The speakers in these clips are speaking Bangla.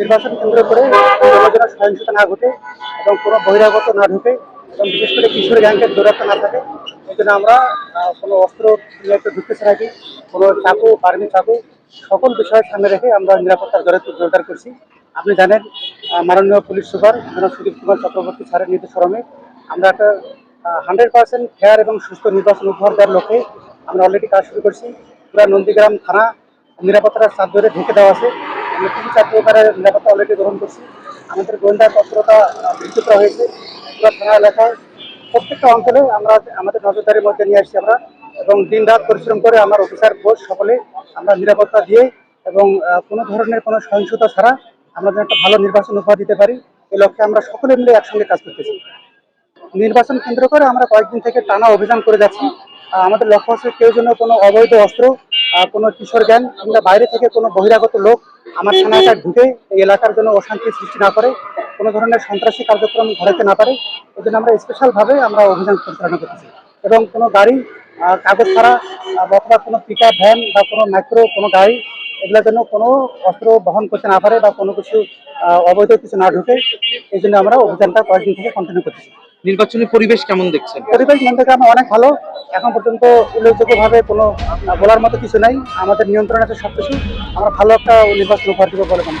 নির্বাচন কেন্দ্র করে যেন সহিংসতা না ঘটে এবং কোনো বহিরাগত না ঢুকে এবং বিশেষ করে কিশোর গ্যাংকের দৌরাত্ম না থাকে, এই জন্য আমরা কোনো অস্ত্র ঢুকতে ছাড়াকি কোনো চাকু, বার্মি চাকু, সকল বিষয় সামনে রেখে আমরা নিরাপত্তার জোরে জোরদার করছি। আপনি জানেন মাননীয় পুলিশ সুপার সুদীপ কুমার চক্রবর্তী স্যারের নির্দেশক্রমে আমরা একটা হান্ড্রেড পার্সেন্ট ফেয়ার এবং সুস্থ নির্বাচন উপহার দেওয়ার লক্ষ্যে আমরা অলরেডি কাজ শুরু করছি। পুরা নন্দীগ্রাম থানা নিরাপত্তার চাপ ধরে ঢেকে দেওয়া আছে। তিন প্রকারের নিরাপত্তা অলরেডি গ্রহণ করছি। আমাদের গোয়েন্দা তৎপরতা করা হয়েছে পুরা থানা এলাকায়। প্রত্যেকটা অঞ্চলে আমরা আমাদের নজরদারির মধ্যে নিয়ে আসছি আমরা এবং দিন রাত পরিশ্রম করে আমার অফিসার ফোর্স সকলে আমরা নিরাপত্তা দিয়ে এবং কোনো ধরনের কোনো সহিংসতা ছাড়া আমরা একটা ভালো নির্বাচন উপহার দিতে পারি এই লক্ষ্যে আমরা সকলে মিলে একসঙ্গে কাজ করতেছি। নির্বাচন কেন্দ্র করে আমরা কয়েকদিন থেকে টানা অভিযান করে যাচ্ছি। আমাদের লক্ষ্য হচ্ছে কেউ যেন কোনো অবৈধ অস্ত্র কোনো কিশোর জ্ঞান কিংবা বাইরে থেকে কোনো বহিরাগত লোক আমার থানাটা ঢুকে এই এলাকার জন্য অশান্তি সৃষ্টি না করে কোনো ধরনের সন্ত্রাসী কার্যক্রম ঘটাতে না পারে। এই জন্য আমরা স্পেশালভাবে আমরা অভিযান পরিচালনা করতেছি। এবং কোনো গাড়ি কাগজ ছাড়া অথবা কোনো পিক ভ্যান বা কোনো মাইক্রো কোনো গাড়ি এগুলোর জন্য কোনো অস্ত্র বহন করতে না পারে বা কোনো কিছু অবৈধ কিছু না ঢুকে এই জন্য আমরা অভিযানটা কয়েকদিন থেকে কন্টিনিউ করতেছি। নির্বাচনী পরিবেশ কেমন দেখছেন? পরিবেশ আমার অনেক ভালো। এখন পর্যন্ত উল্লেখযোগ্যভাবে কোনো বলার মতো কিছু নাই। আমাদের নিয়ন্ত্রণ আছে সবকিছু। আমরা ভালো একটা নির্বাচন উপহার করে বলে মনে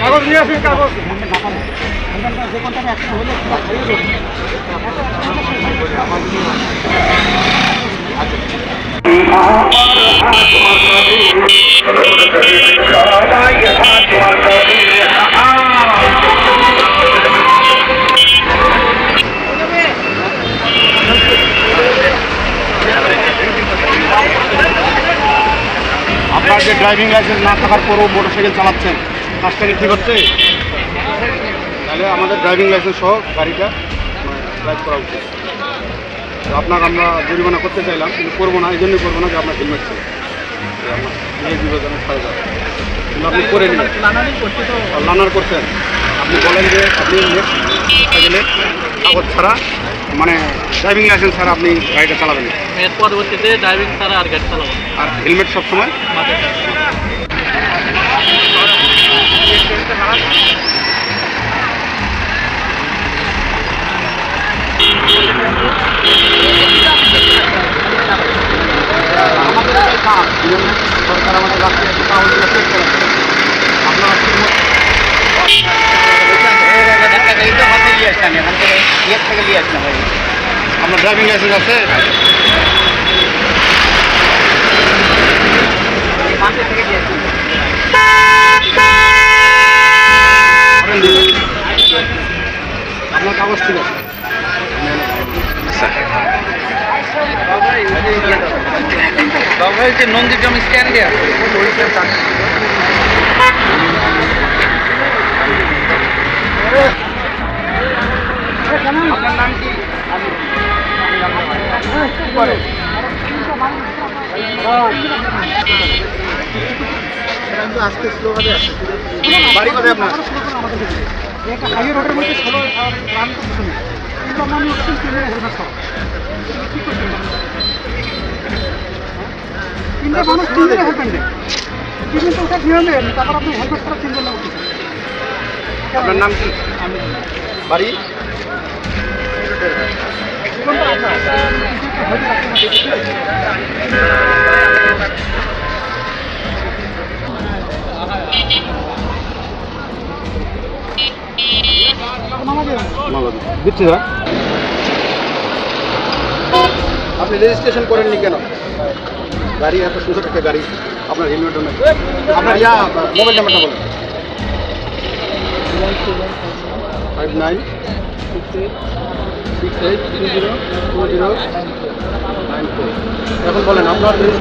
কাগজ নিয়ে আসুন কাগজ। আপনার যে ড্রাইভিং লাইসেন্স না থাকার পরও মোটরসাইকেল চালাচ্ছেন কি ঠিক হচ্ছে? তাহলে আমাদের ড্রাইভিং লাইসেন্স সহ গাড়িটা ড্রাইভ করা উচিত। তো আপনাকে আমরা জরিমানা করতে চাইলাম কিন্তু করব না এই জন্যই করব না যে আপনার হেলমেট ছিল। আপনার নিজের বিবেচনা ছাড়া যাবে। কিন্তু আপনি করে নিলেন লানার করছেন। আপনি বলেন যে আপনি সাইকেলে কাগজ ছাড়া মানে ড্রাইভিং লাইসেন্স ছাড়া আপনি গাড়িটা চালাবেন। পরবর্তীতে ড্রাইভিং ছাড়া আর গাড়ি চালাবো না। আর হেলমেট সবসময়? মাথায় আপনারা ড্রাইভিং লাইসেন্স আছে? করেন হয়েছে জমি স্ট্যান্ডে আছে। তিনটে মানুষ তিনটে হেলমেট নেই কিন্তু ওটা নিয়মে তারপর আপনি হেলমেট ছাড়া তিনজন লোক আপনার নাম কি? বাড়ি? দিচ্ছি আপনি রেজিস্ট্রেশন করেননি কেন? গাড়ি, এত সুন্দর একটা গাড়ি, আপনার হেলমেটও নেই। আপনার ইয়া মোবাইল নাম্বারটা বলুন। Five nine six eight zero zero nine এখন বলেন, আপনার থেকে